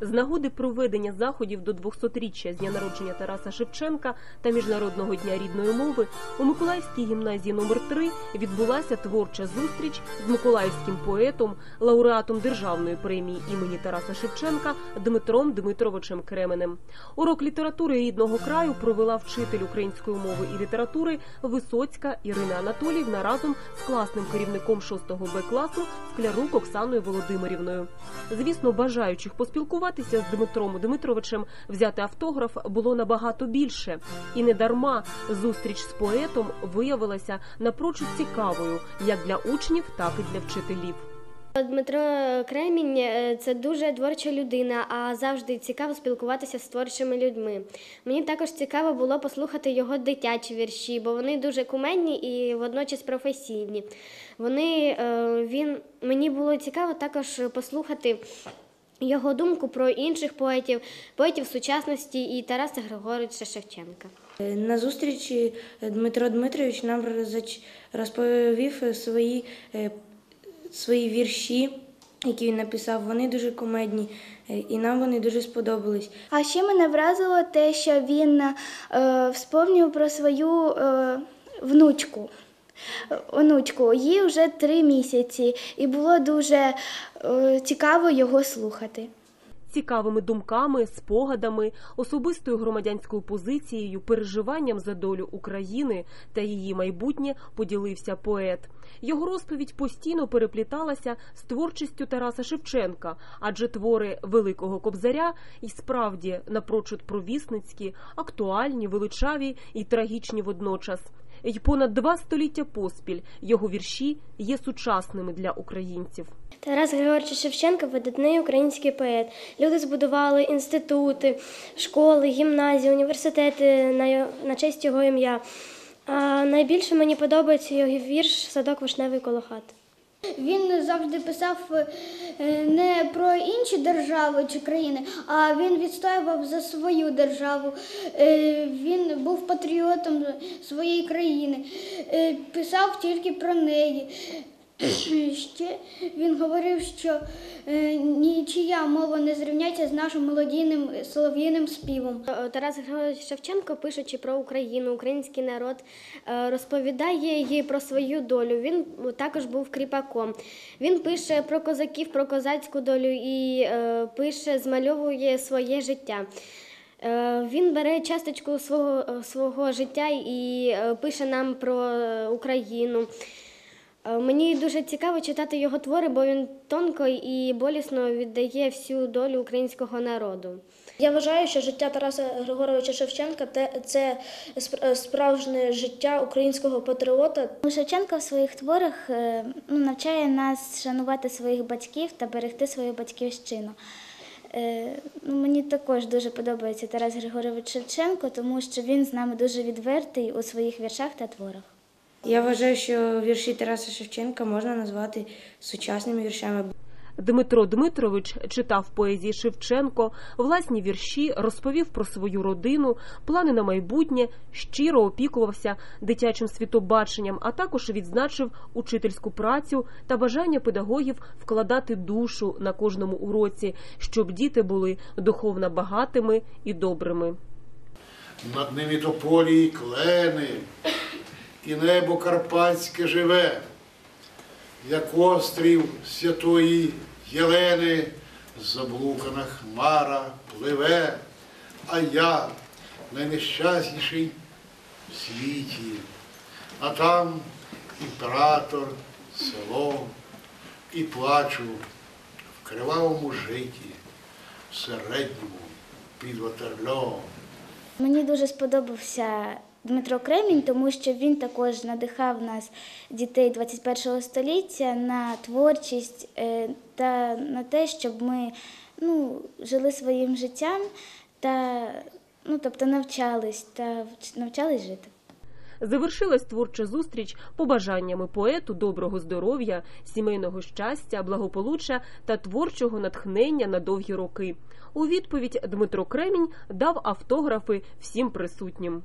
З нагоди проведення заходів до 200-річчя з дня народження Тараса Шевченка та Міжнародного дня рідної мови у Миколаївській гімназії номер 3 відбулася творча зустріч з миколаївським поетом, лауреатом державної премії імені Тараса Шевченка Дмитром Дмитровичем Кременем. Урок літератури рідного краю провела вчитель української мови і літератури Висоцька Ірина Анатоліївна разом з класним керівником 6 Б класу Склярук Оксаною Володимирівною. Звісно, бажаючих поспілкуватися з Дмитром Дмитровичем взяти автограф було набагато більше, і не дарма зустріч з поетом виявилася напрочуд цікавою як для учнів, так і для вчителів. Дмитро Кремінь е, це дуже творча людина, а завжди цікаво спілкуватися з творчими людьми. Мені також цікаво було послухати його дитячі вірші, бо вони дуже куменні і водночас професійні. Вони е, він мені було цікаво також послухати. Його думку про інших поетів, поетів сучасності і Тараса Григоровича Шевченка. На зустрічі Дмитро Дмитрович нам розповів свої, е, свої вірші, які він написав. Вони дуже комедні, е, і нам вони дуже сподобались. А ще мене вразило те, що він е, вспомнив про свою е, внучку. Онучку, їй вже три місяці, і було дуже е, цікаво його слухати. Цікавими думками, спогадами, особистою громадянською позицією, переживанням за долю України та її майбутнє поділився поет. Його розповідь постійно перепліталася з творчістю Тараса Шевченка, адже твори Великого Кобзаря і справді напрочуд провісницькі, актуальні, величаві і трагічні водночас. І понад два століття поспіль його вірші є сучасними для українців. Тарас Григорович Шевченко видатний український поет. Люди збудували інститути, школи, гімназії, університети на, честь його ім'я. А найбільше мені подобається його вірш Садок вишневий коло хати. Він завжди писав е, не про інші держави чи країни, а він відстоював за свою державу. Е, Він був патріотом своєї країни, е, писав тільки про неї. Ще він говорив, що е, нічия мова не зрівняється з нашим мелодійним солов'їним співом. Е, Тарас Григорович Шевченко, пишучи про Україну, український народ, е, розповідає їй про свою долю. Він також був кріпаком. Він пише про козаків, про козацьку долю і пише, змальовує своє життя. Він бере часточку свого, свого життя і пише нам про Україну. Е, Мені дуже цікаво читати його твори, бо він тонко і болісно віддає всю долю українського народу. Я вважаю, що життя Тараса Григоровича Шевченка це справжнє життя українського патріота. Шевченко в своїх творах е, ну, навчає нас шанувати своїх батьків та берегти свою батьківщину. Е, Ну, мені також дуже подобається Тарас Григорович Шевченко, тому що він з нами дуже відвертий у своїх віршах та творах. Я вважаю, що вірші Тараса Шевченка можна назвати сучасними віршами. Дмитро Дмитрович читав поезії Шевченко, власні вірші, розповів про свою родину, плани на майбутнє, щиро опікувався дитячим світобаченням, а також відзначив учительську працю та бажання педагогів вкладати душу на кожному уроці, щоб діти були духовно багатими і добрими. Над ними тополі і клени, і небо карпатське живе, як острів святої Єлени, заблукана хмара пливе, а я найнещасніший в світі, а там імператор, село, і плачу в кривавому житті, в середньому під Ватерльом. Мені дуже сподобався Дмитро Кремінь, тому що він також надихав нас, дітей 21 століття, на творчість е, та на те, щоб ми ну, жили своїм життям та ну, тобто навчались та вч- навчались жити. Завершилась творча зустріч побажаннями поету доброго здоров'я, сімейного щастя, благополуччя та творчого натхнення на довгі роки. У відповідь Дмитро Кремінь дав автографи всім присутнім.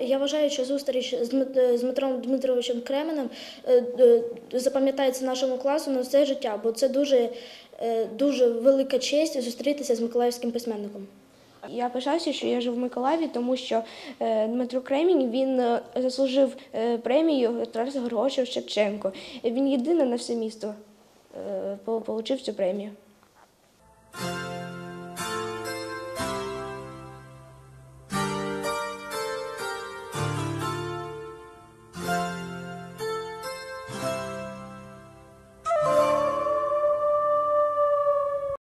Я вважаю, що зустріч з Дмит- з Дмитром Дмитровичем Кременем е, е, запам'ятається нашому класу на все життя, бо це дуже е, дуже велика честь зустрітися з миколаївським письменником. Я пишаюся, що я живу в Миколаєві, тому що Дмитро Кремінь він заслужив премію Тараса Григоровича Шевченко. Він єдиний на все місто получив цю премію.